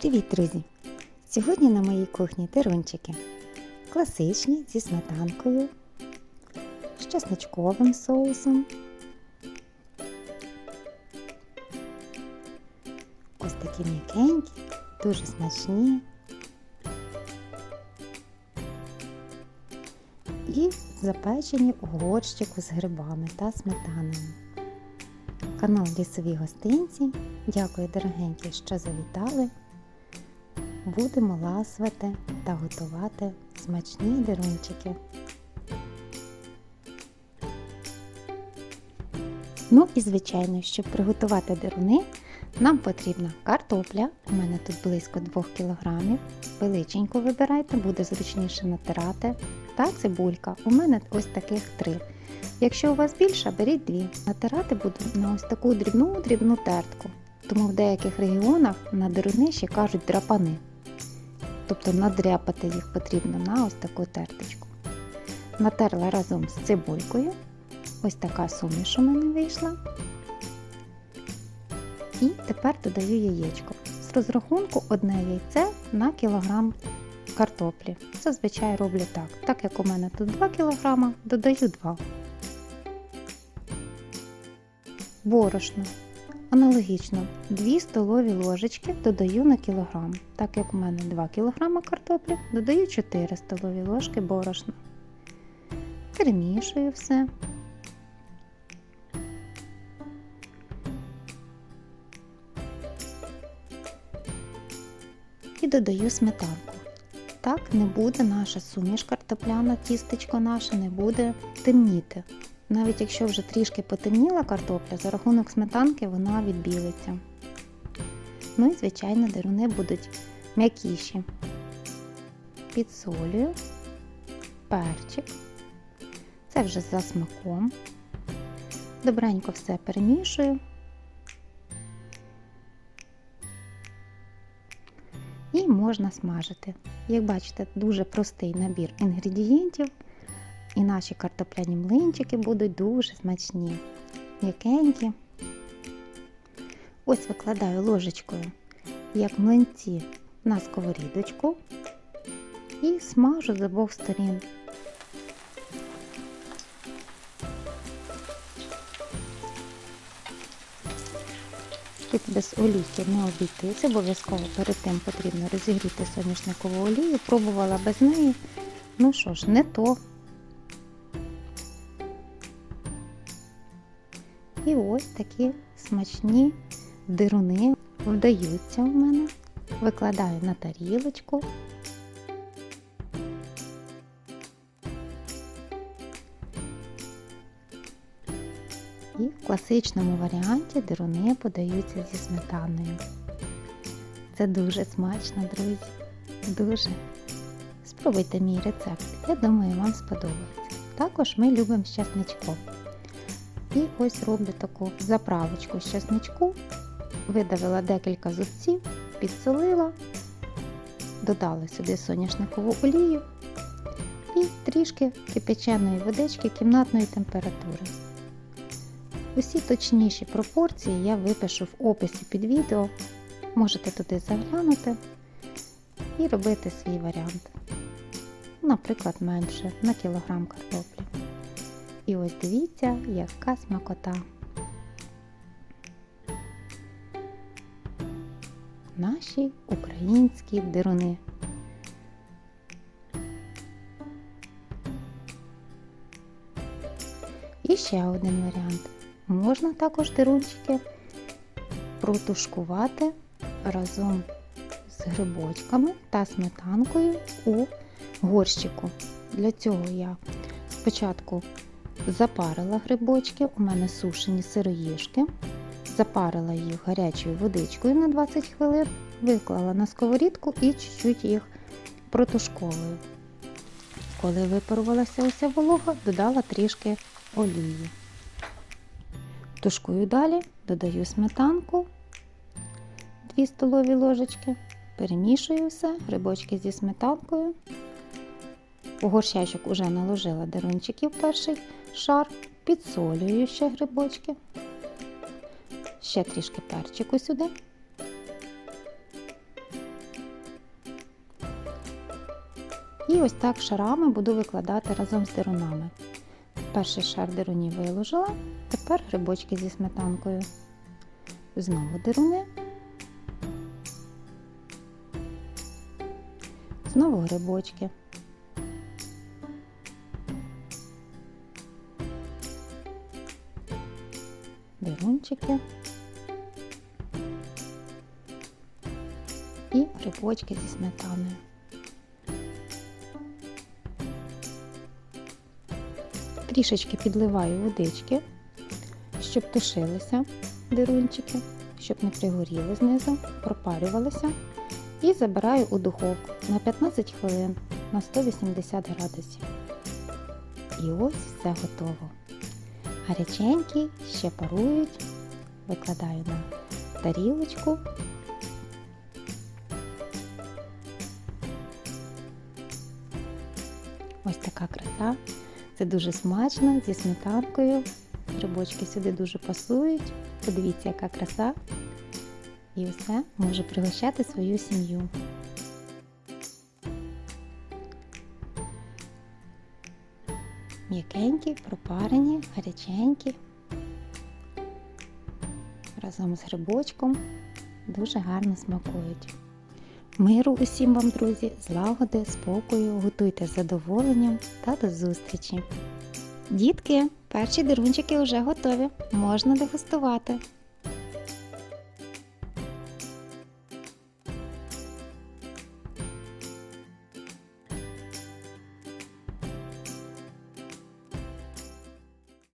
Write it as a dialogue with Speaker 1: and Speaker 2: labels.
Speaker 1: Привіт, друзі! Сьогодні на моїй кухні тирунчики. Класичні зі сметанкою, з чесничковим соусом. Ось такі м'якенькі, дуже смачні. І запечені у горщику з грибами та сметаною. Канал Лісові гостинці. Дякую, дорогенькі, що завітали. Будемо ласувати та готувати смачні дирунчики. Ну і звичайно, щоб приготувати дируни, нам потрібна картопля. У мене тут близько 2 кг. Величеньку вибирайте, буде зручніше натирати. Та цибулька. У мене ось таких три. Якщо у вас більше, беріть дві. Натирати буду на ось таку дрібну-дрібну тертку. Тому в деяких регіонах на дируни ще кажуть драпани. Тобто надряпати їх потрібно на ось таку терточку. Натерла разом з цибулькою. Ось така суміш у мене вийшла. І тепер додаю яєчко. З розрахунку одне яйце на кілограм картоплі. Зазвичай роблю так. Так як у мене тут 2 кг, додаю 2 Борошно. Аналогічно 2 столові ложечки додаю на кілограм. Так як у мене 2 кг картоплі, додаю 4 столові ложки борошна. Перемішую все. І додаю сметанку. Так не буде наша суміш картопляна, тістечко наше не буде темніти. Навіть якщо вже трішки потемніла картопля, за рахунок сметанки вона відбілиться. Ну і, звичайно, деруни будуть м'якіші. Підсолюю, перчик. Це вже за смаком. Добренько все перемішую. І можна смажити. Як бачите, дуже простий набір інгредієнтів. І наші картопляні млинчики будуть дуже смачні, м'якенькі. Ось викладаю ложечкою, як млинці, на сковорідочку і смажу з обох сторін. Тут без олійки не обійтися, обов'язково перед тим потрібно розігріти соняшникову олію. Пробувала без неї. Ну що ж, не то. І ось такі смачні дируни вдаються в мене. Викладаю на тарілочку. І в класичному варіанті дируни подаються зі сметаною. Це дуже смачно, друзі. Дуже. Спробуйте мій рецепт. Я думаю, вам сподобається. Також ми любимо з. І ось роблю таку заправочку з часничку. Видавила декілька зубців, підсолила, додала сюди соняшникову олію і трішки кипяченої водички кімнатної температури. Усі точніші пропорції я випишу в описі під відео. Можете туди заглянути і робити свій варіант. Наприклад, менше на кілограм картоплі. І ось дивіться, яка смакота. Наші українські дируни. І ще один варіант. Можна також дирунчики протушкувати разом з грибочками та сметанкою у горщику. Для цього я спочатку запарила грибочки, у мене сушені сироїшки, запарила їх гарячою водичкою на 20 хвилин, виклала на сковорідку і чуть-чуть їх протушковую. Коли випарувалася уся волога, додала трішки олії. Тушкую далі, додаю сметанку 2 столові ложечки, перемішую все, грибочки зі сметанкою. У горщачок уже наложила дарунчиків перший шар, підсолюю ще грибочки, ще трішки перчику сюди. І ось так шарами буду викладати разом з дерунами. Перший шар дерунів виложила, тепер грибочки зі сметанкою. Знову деруни. Знову грибочки. Дирунчики. І грибочки зі сметаною. Трішечки підливаю водички, щоб тушилися дирунчики, щоб не пригоріли знизу, пропарювалися. І забираю у духовку на 15 хвилин на 180 градусів. І ось все готово. Гаряченькі ще парують, викладаю на тарілочку. Ось така краса. Це дуже смачно зі сметанкою. Грибочки сюди дуже пасують. Подивіться, яка краса. І все може пригощати свою сім'ю. М'якенькі, пропарені, гаряченькі. Разом з грибочком дуже гарно смакують. Миру усім вам, друзі, злагоди, спокою, готуйте з задоволенням та до зустрічі. Дітки, перші дирунчики вже готові, можна дегустувати.